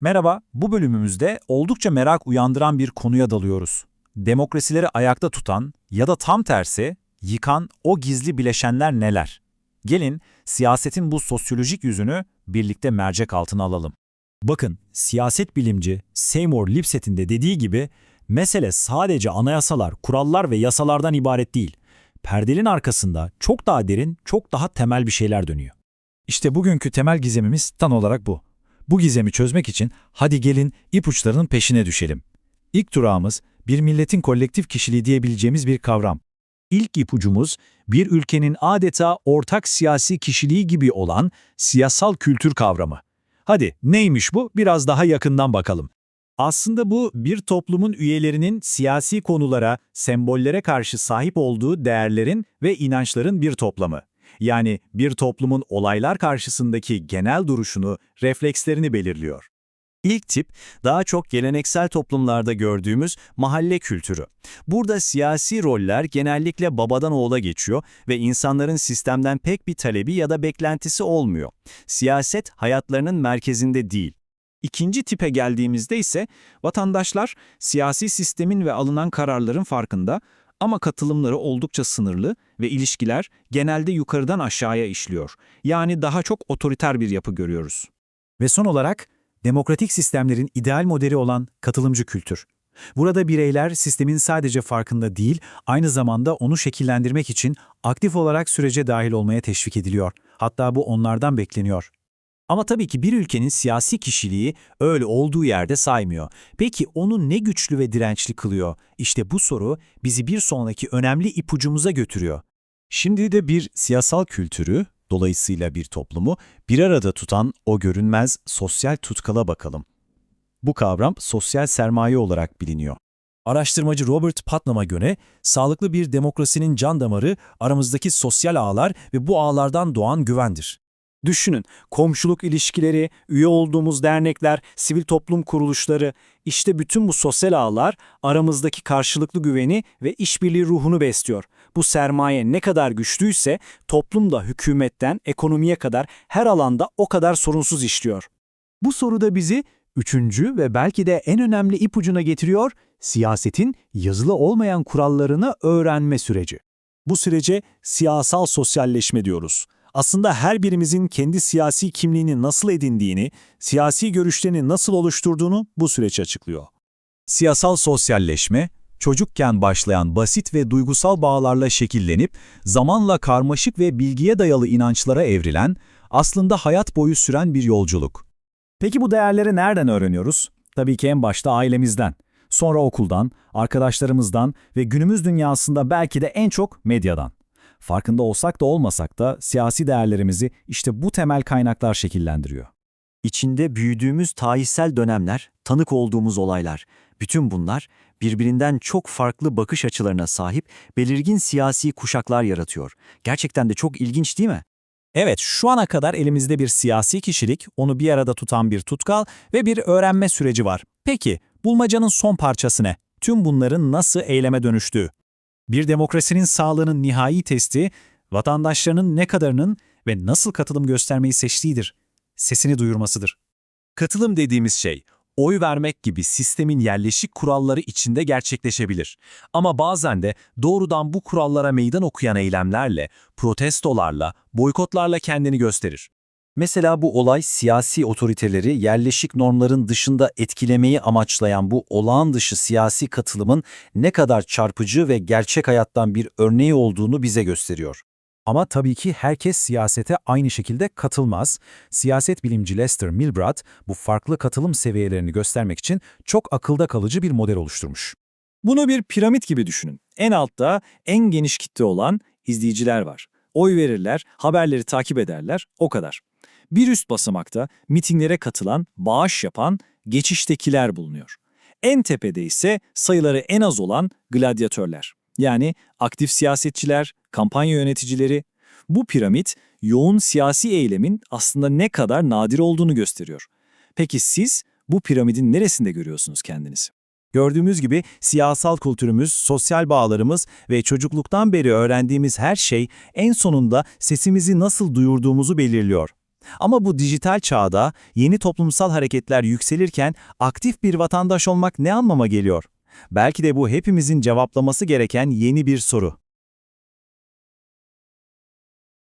Merhaba, bu bölümümüzde oldukça merak uyandıran bir konuya dalıyoruz. Demokrasileri ayakta tutan ya da tam tersi yıkan o gizli bileşenler neler? Gelin siyasetin bu sosyolojik yüzünü birlikte mercek altına alalım. Bakın, siyaset bilimci Seymour Lipset'in de dediği gibi mesele sadece anayasalar, kurallar ve yasalardan ibaret değil. Perdelin arkasında çok daha derin, çok daha temel bir şeyler dönüyor. İşte bugünkü temel gizemimiz tam olarak bu. Bu gizemi çözmek için hadi gelin ipuçlarının peşine düşelim. İlk durağımız bir milletin kolektif kişiliği diyebileceğimiz bir kavram. İlk ipucumuz bir ülkenin adeta ortak siyasi kişiliği gibi olan siyasal kültür kavramı. Hadi neymiş bu? Biraz daha yakından bakalım. Aslında bu bir toplumun üyelerinin siyasi konulara, sembollere karşı sahip olduğu değerlerin ve inançların bir toplamı. Yani bir toplumun olaylar karşısındaki genel duruşunu, reflekslerini belirliyor. İlk tip, daha çok geleneksel toplumlarda gördüğümüz mahalle kültürü. Burada siyasi roller genellikle babadan oğula geçiyor ve insanların sistemden pek bir talebi ya da beklentisi olmuyor. Siyaset hayatlarının merkezinde değil. İkinci tipe geldiğimizde ise vatandaşlar siyasi sistemin ve alınan kararların farkında ama katılımları oldukça sınırlı ve ilişkiler genelde yukarıdan aşağıya işliyor. Yani daha çok otoriter bir yapı görüyoruz. Ve son olarak demokratik sistemlerin ideal modeli olan katılımcı kültür. Burada bireyler sistemin sadece farkında değil, aynı zamanda onu şekillendirmek için aktif olarak sürece dahil olmaya teşvik ediliyor. Hatta bu onlardan bekleniyor. Ama tabii ki bir ülkenin siyasi kişiliği öyle olduğu yerde saymıyor. Peki onu ne güçlü ve dirençli kılıyor? İşte bu soru bizi bir sonraki önemli ipucumuza götürüyor. Şimdi de bir siyasal kültürü, dolayısıyla bir toplumu bir arada tutan o görünmez sosyal tutkala bakalım. Bu kavram sosyal sermaye olarak biliniyor. Araştırmacı Robert Putnam'a göre sağlıklı bir demokrasinin can damarı aramızdaki sosyal ağlar ve bu ağlardan doğan güvendir. Düşünün, komşuluk ilişkileri, üye olduğumuz dernekler, sivil toplum kuruluşları, işte bütün bu sosyal ağlar aramızdaki karşılıklı güveni ve işbirliği ruhunu besliyor. Bu sermaye ne kadar güçlüyse toplumda hükümetten ekonomiye kadar her alanda o kadar sorunsuz işliyor. Bu soru da bizi üçüncü ve belki de en önemli ipucuna getiriyor, siyasetin yazılı olmayan kurallarını öğrenme süreci. Bu sürece siyasal sosyalleşme diyoruz. Aslında her birimizin kendi siyasi kimliğini nasıl edindiğini, siyasi görüşlerini nasıl oluşturduğunu bu süreç açıklıyor. Siyasal sosyalleşme, çocukken başlayan basit ve duygusal bağlarla şekillenip zamanla karmaşık ve bilgiye dayalı inançlara evrilen, aslında hayat boyu süren bir yolculuk. Peki bu değerleri nereden öğreniyoruz? Tabii ki en başta ailemizden, sonra okuldan, arkadaşlarımızdan ve günümüz dünyasında belki de en çok medyadan. Farkında olsak da olmasak da siyasi değerlerimizi işte bu temel kaynaklar şekillendiriyor. İçinde büyüdüğümüz tarihsel dönemler, tanık olduğumuz olaylar, bütün bunlar birbirinden çok farklı bakış açılarına sahip belirgin siyasi kuşaklar yaratıyor. Gerçekten de çok ilginç değil mi? Evet, şu ana kadar elimizde bir siyasi kişilik, onu bir arada tutan bir tutkal ve bir öğrenme süreci var. Peki, bulmacanın son parçası ne? Tüm bunların nasıl eyleme dönüştüğü? Bir demokrasinin sağlığının nihai testi, vatandaşlarının ne kadarının ve nasıl katılım göstermeyi seçtiğidir. Sesini duyurmasıdır. Katılım dediğimiz şey, oy vermek gibi sistemin yerleşik kuralları içinde gerçekleşebilir. Ama bazen de doğrudan bu kurallara meydan okuyan eylemlerle, protestolarla, boykotlarla kendini gösterir. Mesela bu olay siyasi otoriteleri yerleşik normların dışında etkilemeyi amaçlayan bu olağan dışı siyasi katılımın ne kadar çarpıcı ve gerçek hayattan bir örneği olduğunu bize gösteriyor. Ama tabii ki herkes siyasete aynı şekilde katılmaz. Siyaset bilimci Lester Milbrad bu farklı katılım seviyelerini göstermek için çok akılda kalıcı bir model oluşturmuş. Bunu bir piramit gibi düşünün. En altta en geniş kitle olan izleyiciler var. Oy verirler, haberleri takip ederler, o kadar. Bir üst basamakta mitinglere katılan, bağış yapan, geçiştekiler bulunuyor. En tepede ise sayıları en az olan gladyatörler. Yani aktif siyasetçiler, kampanya yöneticileri. Bu piramit yoğun siyasi eylemin aslında ne kadar nadir olduğunu gösteriyor. Peki siz bu piramidin neresinde görüyorsunuz kendinizi? Gördüğümüz gibi siyasal kültürümüz, sosyal bağlarımız ve çocukluktan beri öğrendiğimiz her şey en sonunda sesimizi nasıl duyurduğumuzu belirliyor. Ama bu dijital çağda yeni toplumsal hareketler yükselirken aktif bir vatandaş olmak ne anlama geliyor? Belki de bu hepimizin cevaplaması gereken yeni bir soru.